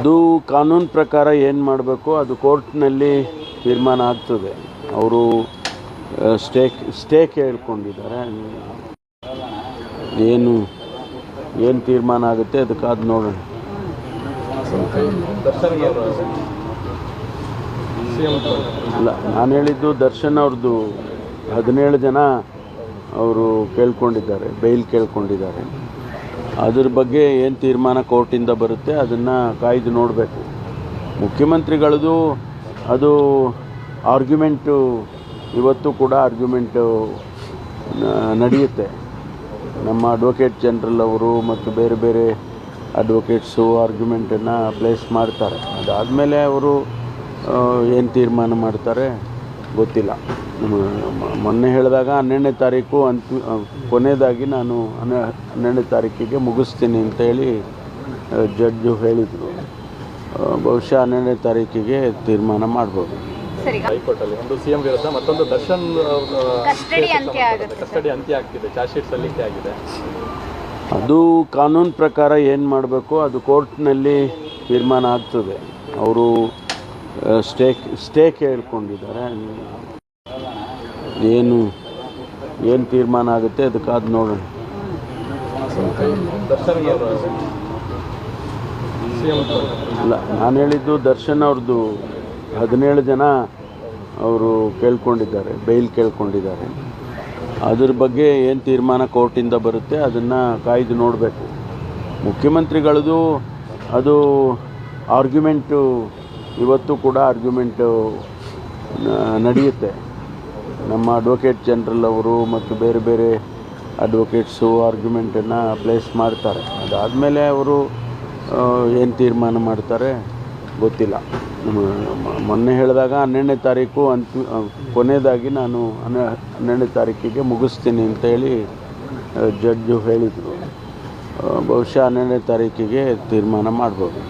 ಅದು ಕಾನೂನು ಪ್ರಕಾರ ಏನು ಮಾಡಬೇಕು, ಅದು ಕೋರ್ಟ್ನಲ್ಲಿ ತೀರ್ಮಾನ ಆಗ್ತದೆ. ಅವರು ಸ್ಟೇ ಸ್ಟೇ ಹೇಳ್ಕೊಂಡಿದ್ದಾರೆ ಏನು ಏನು ತೀರ್ಮಾನ ಆಗುತ್ತೆ ಅದಕ್ಕೆ ಅದು ನೋಡೋಣ. ಅಲ್ಲ, ನಾನು ಹೇಳಿದ್ದು ದರ್ಶನ್ ಅವ್ರದ್ದು ಹದಿನೇಳು ಜನ ಅವರು ಕೇಳ್ಕೊಂಡಿದ್ದಾರೆ ಬೈಲ್ ಕೇಳ್ಕೊಂಡಿದ್ದಾರೆ. ಅದ್ರ ಬಗ್ಗೆ ಏನು ತೀರ್ಮಾನ ಕೋರ್ಟಿಂದ ಬರುತ್ತೆ ಅದನ್ನು ಕಾಯ್ದು ನೋಡಬೇಕು. ಮುಖ್ಯಮಂತ್ರಿಗಳದು ಅದು ಆರ್ಗ್ಯುಮೆಂಟು, ಇವತ್ತು ಕೂಡ ಆರ್ಗ್ಯುಮೆಂಟು ನಡೆಯುತ್ತೆ. ನಮ್ಮ ಅಡ್ವೊಕೇಟ್ ಜನರಲ್ ಅವರು ಮತ್ತು ಬೇರೆ ಬೇರೆ ಅಡ್ವೊಕೇಟ್ಸು ಆರ್ಗ್ಯುಮೆಂಟನ್ನು ಪ್ಲೇಸ್ ಮಾಡ್ತಾರೆ. ಅದಾದಮೇಲೆ ಅವರು ಏನು ತೀರ್ಮಾನ ಮಾಡ್ತಾರೆ? ಗೊತ್ತಿಲ್ಲ. ಮೊನ್ನೆ ಹೇಳಿದಾಗ ಹನ್ನೆರಡನೇ ತಾರೀಕು ಅಂತಿ ಕೊನೆಯದಾಗಿ ನಾನು ಹನ್ನೆ ಹನ್ನೆರಡನೇ ತಾರೀಕಿಗೆ ಮುಗಿಸ್ತೀನಿ ಅಂತ ಹೇಳಿ ಜಡ್ಜು ಹೇಳಿದರು. ಬಹುಶಃ ಹನ್ನೆರಡನೇ ತಾರೀಕಿಗೆ ತೀರ್ಮಾನ ಮಾಡ್ಬೋದು. ಸರಿ ಹೈಕೋರ್ಟ್ ಅಲ್ಲಿ ಒಂದು ಸಿಎಂ ವಿರುದ್ಧ ಮತ್ತೊಂದು ದರ್ಶನ್ ಅಂತ್ಯ. ಕಸ್ಟಡಿ ಆಗ್ತಿದೆ ಚಾರ್ಜ್ ಶೀಟ್ ಸಲ್ಲಿಕೆ ಆಗಿದೆ. ಅದು ಕಾನೂನು ಪ್ರಕಾರ ಏನು ಮಾಡಬೇಕು ಅದು ಕೋರ್ಟ್ನಲ್ಲಿ ತೀರ್ಮಾನ ಆಗ್ತದೆ. ಅವರು ಸ್ಟೇ ಸ್ಟೇ ಕೇಳ್ಕೊಂಡಿದ್ದಾರೆ ಏನು ಏನು ತೀರ್ಮಾನ ಆಗುತ್ತೆ ಅದಕ್ಕೆ ಅದು ನೋಡೋಣ. ಅಲ್ಲ, ನಾನು ಹೇಳಿದ್ದು ದರ್ಶನ್ ಅವ್ರದ್ದು ಹದಿನೇಳು ಜನ ಅವರು ಕೇಳ್ಕೊಂಡಿದ್ದಾರೆ ಬೈಲ್ ಕೇಳ್ಕೊಂಡಿದ್ದಾರೆ. ಅದ್ರ ಬಗ್ಗೆ ಏನು ತೀರ್ಮಾನ ಕೋರ್ಟಿಂದ ಬರುತ್ತೆ ಅದನ್ನು ಕಾಯ್ದು ನೋಡಬೇಕು. ಮುಖ್ಯಮಂತ್ರಿಗಳದು ಅದು ಆರ್ಗ್ಯುಮೆಂಟು ಇವತ್ತು ಕೂಡ ಆರ್ಗ್ಯುಮೆಂಟು ನಡೆಯುತ್ತೆ. ನಮ್ಮ ಅಡ್ವೊಕೇಟ್ ಜನರಲ್ ಅವರು ಮತ್ತು ಬೇರೆ ಬೇರೆ ಅಡ್ವೊಕೇಟ್ಸು ಆರ್ಗ್ಯುಮೆಂಟನ್ನು ಪ್ಲೇಸ್ ಮಾಡ್ತಾರೆ. ಅದಾದಮೇಲೆ ಅವರು ಏನು ತೀರ್ಮಾನ ಮಾಡ್ತಾರೆ ಗೊತ್ತಿಲ್ಲ. ಮೊನ್ನೆ ಹೇಳಿದಾಗ ಹನ್ನೆರಡನೇ ತಾರೀಕು ಅಂತ ಕೊನೆಯದಾಗಿ ನಾನು ಹನ್ನೆ, ಹನ್ನೆರಡನೇ ತಾರೀಕಿಗೆ ಮುಗಿಸ್ತೀನಿ ಅಂತ ಹೇಳಿ ಜಡ್ಜು ಹೇಳಿದರು. ಬಹುಶಃ ಹನ್ನೆರಡನೇ ತಾರೀಕಿಗೆ ತೀರ್ಮಾನ ಮಾಡ್ಬೋದು.